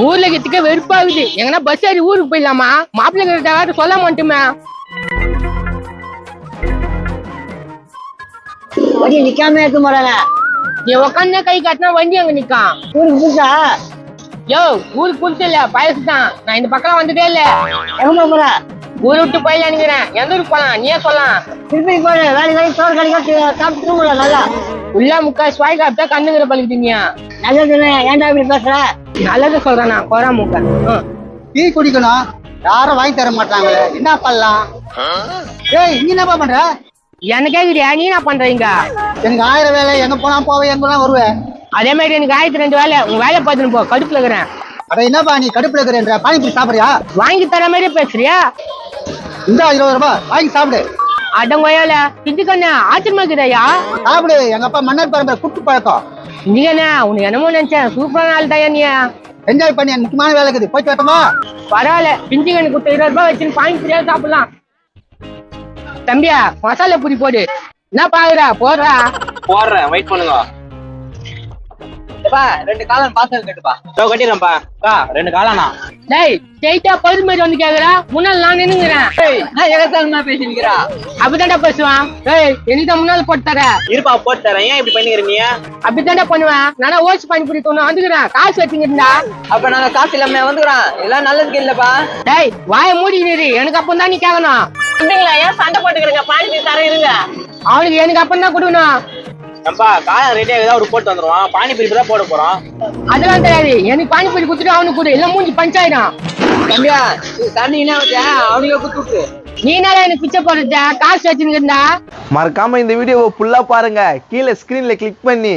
ஊர்ல கிட்டக்க வெறுப்பாகுது. எங்கன்னா பஸ் ஏறி ஊருக்கு போயிடலாமா? மாப்பிள்ளை கிட்ட சொல்ல மாட்டோமே. வண்டி நிக்காம இருக்க போறாங்க நீ உக்காந்து கை காட்டினா வண்டி அங்க நிக்கான் ஊருக்கு புதுசா? யோ ஊருக்கு புதுசு இல்ல பழசு தான். நான் இந்த பக்கம் வந்ததே இல்ல. எங்க போற? ஊரை விட்டு போயிடலாம் நினைக்கிறேன். எந்த ஊருக்கு போலாம்? நீயே சொல்லலாம். திருப்பி போற. வேலை வேலை சோறு கடைக்கா சாப்பிட்டு நல்லா. உள்ள முக்கா ஸ்வாய் காப்பிட்டா கண்ணுங்கிற பழுக்குதுங்க நல்லது ஏன்டா இப்படி பேசுற? நல்லது சொல்றேன் நான் கோரா முக்கா. டீ குடிக்கணும். யாரும் வாங்கி தர மாட்டாங்களே. என்ன பண்ணலாம்? ஏய் நீ என்னப்பா பண்ற? என்ன கேக்குறியா நீ என்ன பண்றீங்க எனக்கு ஆயிரம் வேலை எங்க போனா போவேன் எங்க போனா வருவேன். அதே மாதிரி எனக்கு ஆயிரத்தி ரெண்டு வேலை உங்க வேலை பார்த்துன்னு போ கடுப்புல இருக்கிறேன். அட என்னப்பா நீ கடுப்புல இருக்கிறேன்ற? பானிபூரி சாப்பிடுறியா? வாங்கி தர மாதிரி பேசுறியா? இந்த இருபது ரூபாய். வாங்கி சாப்பிடு. அடங்கோயால பிஞ்சு கண்ணு ஆச்சரியமா இருக்குதாயா? சாப்பிடு எங்க அப்பா மன்னர் பரம்பரை குட்டு பழக்கம். இங்கண்ணே உனக்கு என்னமோ நினைச்சேன் சூப்பரான ஆள் தான் நீ? என்ஜாய் பண்ணி முக்கியமான வேலை இருக்குது. போயிட்டு வரட்டுமா? பரவாயில்ல பிஞ்சு கண்ணு கொடுத்த இருபது ரூபாய் வச்சுன்னு பாயிண்ட் ஃப்ரீயா சாப்பிடலாம். தம்பியா மசாலா பூரி போடு. என்ன பாக்குறா போடுறா. போடுறேன் வெயிட் பண்ணுங்க. ரெண்டு காலம் பார்சல் கட்டுப்பா. கட்டிடுறேன்ப்பா. பா ரெண்டு காலாண்ணா டேய் ஸ்ட்ரெயிட்டா பருப்பு மாதிரி வந்து கேக்குறா முன்னால் நான் நின்னுங்கிறேன் நான் எகத்தாலுமா பேசிக்கிறா பேசுவான். டேய் எனக்கு தான் முன்னால போட்டு தர? இருப்பா போட்டு தரேன். ஏன் இப்படி பண்ணிக்கிற நீ? அப்படித்தாண்டா பண்ணுவேன். நானா ஓச்சு பானி பூரி தோணும் வந்துக்கிறேன். காசு வச்சுக்கிறா அப்ப நாங்க காசு இல்லாம வந்துக்கிறோம்? எல்லாம் நல்லதுக்கு இல்லப்பா. டேய் வாயை மூடி நிறு. எனக்கு அப்பம் தான் நீ கேட்கணும் அப்படிங்களா ஏன் சண்டை போட்டுக்கிறீங்க? பானி தரேன் இருங்க. அவனுக்கு எனக்கு அப்பம் தான் கொடுக்கணும். ஏப்பா காலம் ரெடியா ஏதாவது ஒரு போட்டு வந்துருவோம் பானி பிரிப்பு தான் போட போறோம் அதெல்லாம் தெரியாது. எனக்கு பானி பூரி குத்துட்டு அவனுக்கு கொடு எல்லாம் மூஞ்சி பஞ்சாயிரம் தம்பியா தண்ணி என்ன அவனுக்கு குத்து நீ என்ன எனக்கு பிச்சை போடுறத? காசு வச்சுருந்தா மறக்காம இந்த வீடியோவை ஃபுல்லா பாருங்க. கீழே ஸ்கிரீன்ல கிளிக் பண்ணி.